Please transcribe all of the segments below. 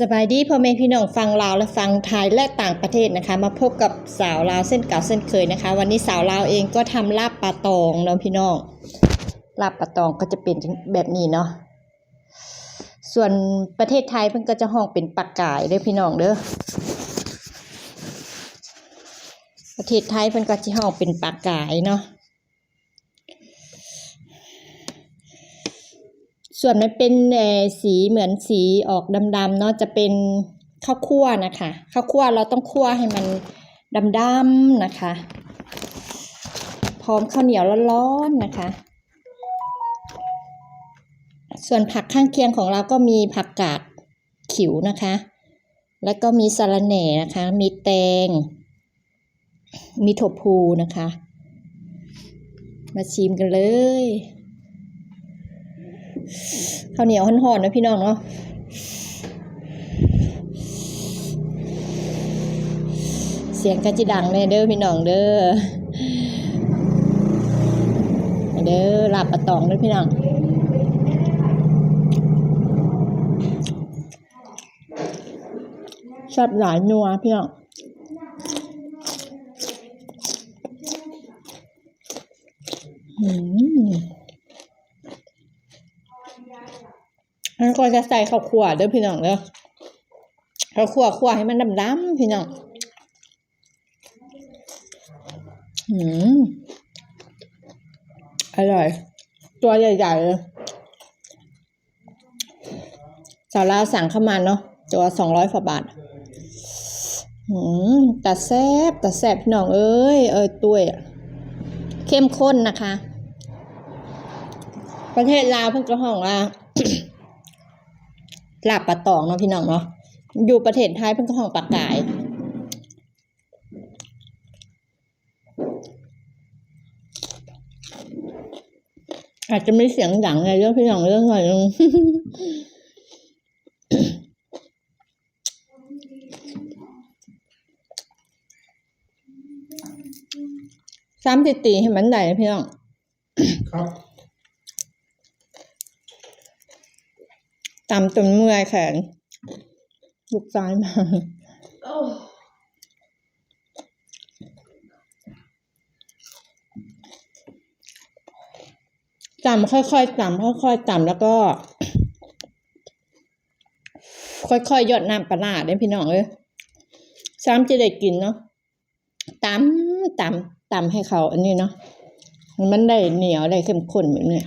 สบายดีพ่อแม่พี่น้องฟังลาวและฟังไทยและต่างประเทศนะคะ มาพบกับสาวลาวเส้นเก่าเส้นเคยนะคะ วันนี้สาวลาวเองก็ทำลาบปลาตองเนาะพี่น้องลาบปลาตองก็จะเป็นแบบนี้เนาะส่วนประเทศไทยเพิ่นก็จะห้องเป็นปลากายเด้อพี่น้องเด้อประเทศไทยเพิ่นก็จะห้องเป็นปลากายเนาะ ส่วนมันเป็นสีเหมือนสีออกดำๆเนาะจะเป็นข้าวคั่วนะคะข้าวคั่วเราต้องคั่วให้มันดำๆนะคะ พร้อมข้าวเหนียวร้อนๆนะคะ ส่วนผักข้างเคียงของเราก็มีผักกาดขิวนะคะ แล้วก็มีสะระแหน่นะคะ มีแตง มีถั่วพูนะคะ มาชิมกันเลย ข้าวเหนียวห่อนๆนะพี่น้องเนาะเสียงกระจิดังเลยเด้อพี่น้องเด้อเด้อลาบปลาตองเด้อพี่น้องชอบหลายนัวพี่น้องอืม มันก็จะใส่ข้าวคั่วเด้อพี่น้องเด้อข้าวคั่วคั่วให้มันดำๆพี่น้องอืมอร่อย ตัวใหญ่ๆเลยสาวลาวสั่งเข้ามาเนาะตัวสองร้อยกว่าบาทอืมแต่แซ่บแต่แซ่บพี่น้องเอ้ย เอ้ยตุ้ยอะเข้มข้นนะคะ ประเทศลาวเพิ่งจะห้องว่า ลาบปลาตองเนาะพี่น้องเนาะอยู่ประเทศไทยเพิ่นก็ห้องปลากายอาจจะไม่เสียงดังไงเรื่องพี่น้องเรื่องหน่อยนึงซ้ำติตีให้มันได้พี่น้องครับ ตำจนเมื่อยแขนลูกซ้ายมาตำค่อยๆตำค่อยๆตำแล้วก็ ค่อยๆหยดน้ำปลาร้าเด้พี่น้องเอ้ยซ้ำจะได้กินเนาะตำตำตำให้เขาอันนี้เนาะมันได้เหนียวได้เข้มข้นแบบนี้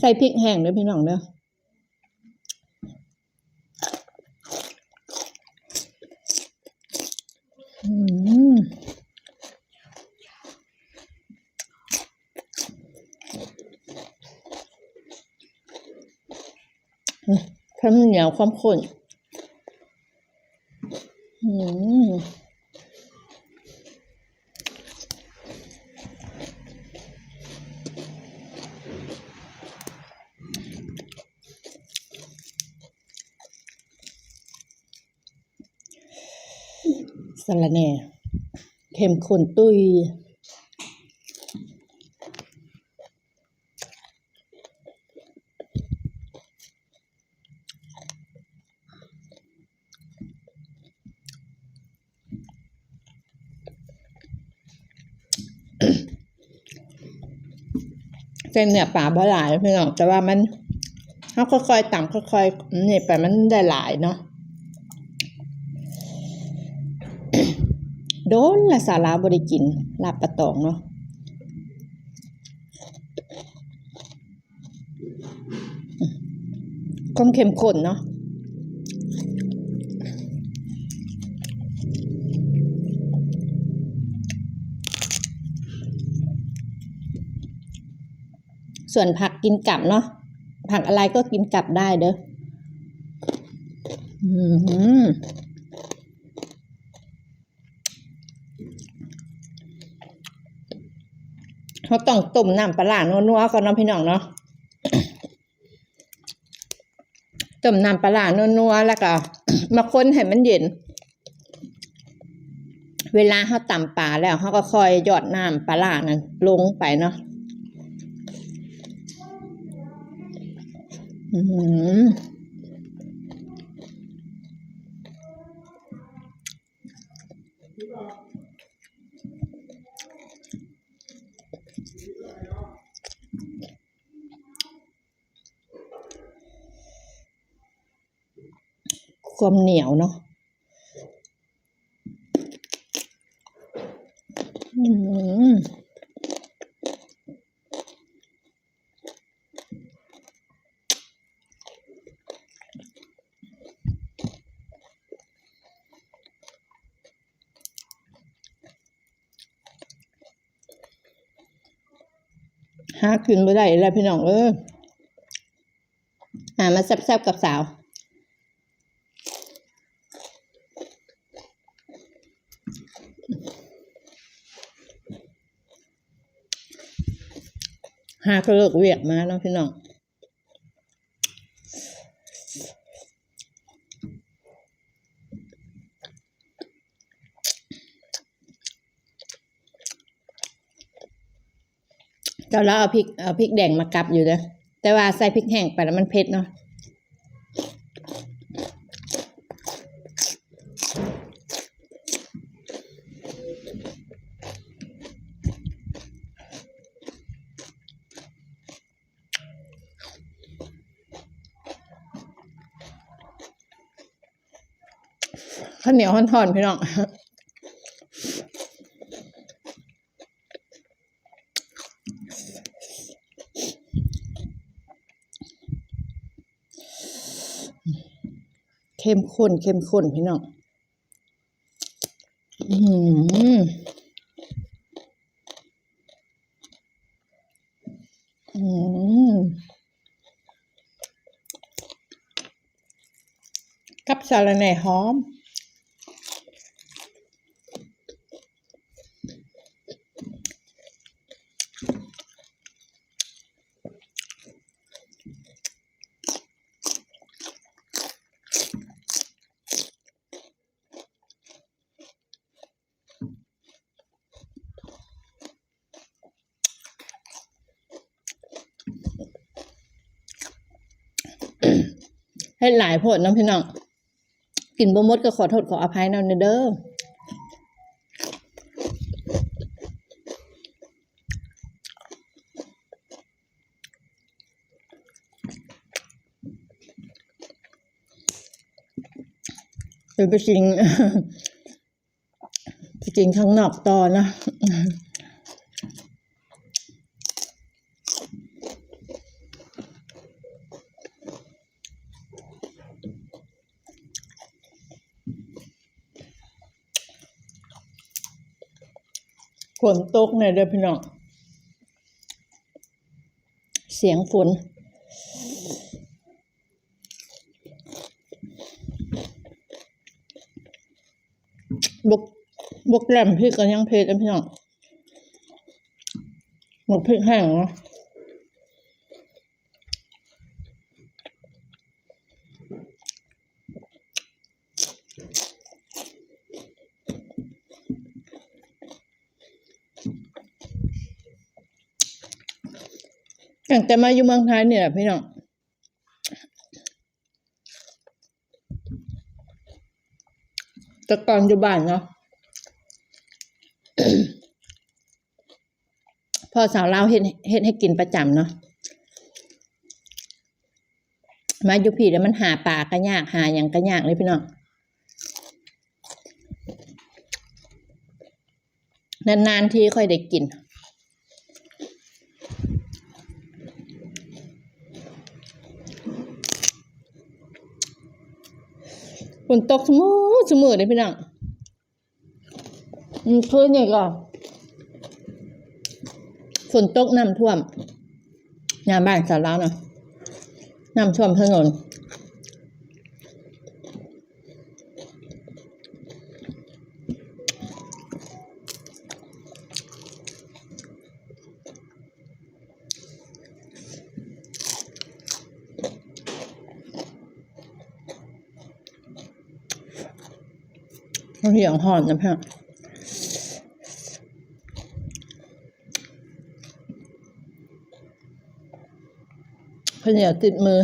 ใส่พริกแห้งด้วยพี่น้องเด้ออืมความเหนียวความข้นอืมสะระแหน่เข้มข้นตุ้ยเส้นเนี่ยป่าบ่หลายพี่น้องแต่ว่ามันเขาค่อยๆต่ำค่อยๆเนี่ไปมันได้หลายเนาะ โดนละสาระบริกินลาบปลาตองเนาะความเข้มข้นเนาะส่วนผักกินกับเนาะผักอะไรก็กินกับได้เด้อ อือ เขาต้องต้มน้ำปลานัวๆก่อนน้องพี่น้องเนาะต้มน้ำปลานัวๆแล้วก็มาค้นให้มันเย็น เวลาเขาตำปลาแล้วเขาก็คอยหยอดน้ำปลานั้นลงไปเนาะอืม ความเหนียวเนาะอืมหากินไม่ได้แล้วพี่น้องเออหามาแซ่บๆกับสาว หาก็เลิกเวียกมาเนาะพี่น้องเจ้าแล้วเอาพริกเอาพริกแดงมากับอยู่เด้อแต่ว่าใส่พริกแห้งไปแล้วมันเผ็ดเนาะ ข้าวเหนียวห่อนๆพี่น้องเข้มข้นเข้มข้นพี่น้องอืมอืมกับสาลาแหน่หอม ให้หลายโพดเน้องพี่น้องกินบ่มดก็ขอโทษขออภัยนำเด้อเดี๋ยวไปกินไปกินข้างนอกต่อนะ ฝนตกเนี่ยเด้อพี่น้อง เสียงฝนบกบกแหลมพริกก็ยังเพลิดพี่น้องหมกพริกแห้งเนาะ ตั้งแต่มาอยู่เมืองไทยเนี่ยพี่น้องแต่ก่อนอยู่บ้านเนาะพ่อสาวลาเฮ็ดเฮ็ดให้กินประจำเนาะมาอยู่พี่แล้วมันหาปลาก็ยากหาอย่างก็ยากเลยพี่น้องนานๆทีค่อยได้กิน ฝนตกสมือสมือเลยพี่น้องอืมคืนนี่ก็ฝนตกน้ำท่วมงานบ้านสาวแล้วเนาะน้ำท่วมถนน เหสียงหอนนะเพื่อนเพื่อนอยาติดมือ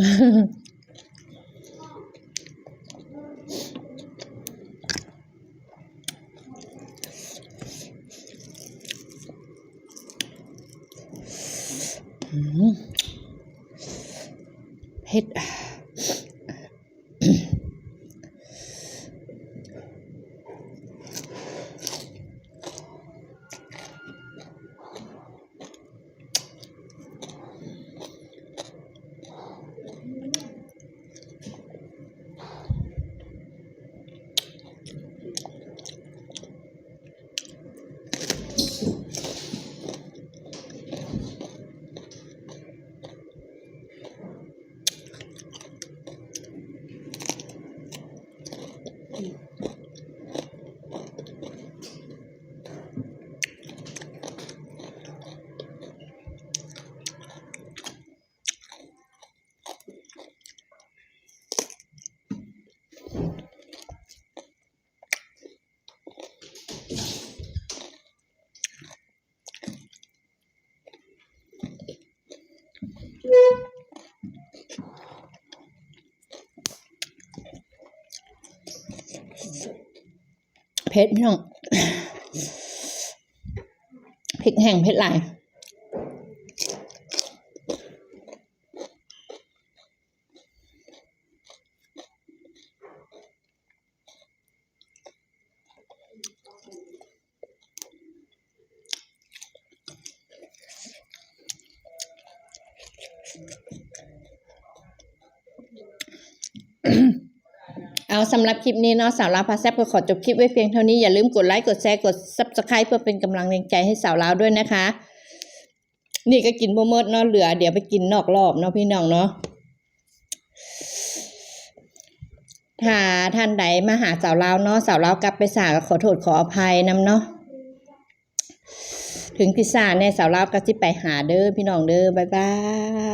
ผ็ดพี่น้องพริกแห้งเผ็ดหลายอืม เอาสำหรับคลิปนี้เนาะสาวลาวพาแซบก็ขอจบคลิปไว้เพียงเท่านี้อย่าลืมกดไลค์กดแชร์กด subscribe เพื่อเป็นกำลังแรงใจให้สาวลาวด้วยนะคะ นี่ก็กินบ่หมดเนาะเหลือ เดี๋ยวไปกินนอกรอบเนาะพี่น้องเนาะถ้าท่านใดมาหาสาวลาวเนาะสาวลาวกลับไปสาก็ขอโทษขออภัยนำเนาะถึงพิซซ่าในสาวลาวก็สิไปหาเด้อพี่น้องเด้อบ๊ายบาย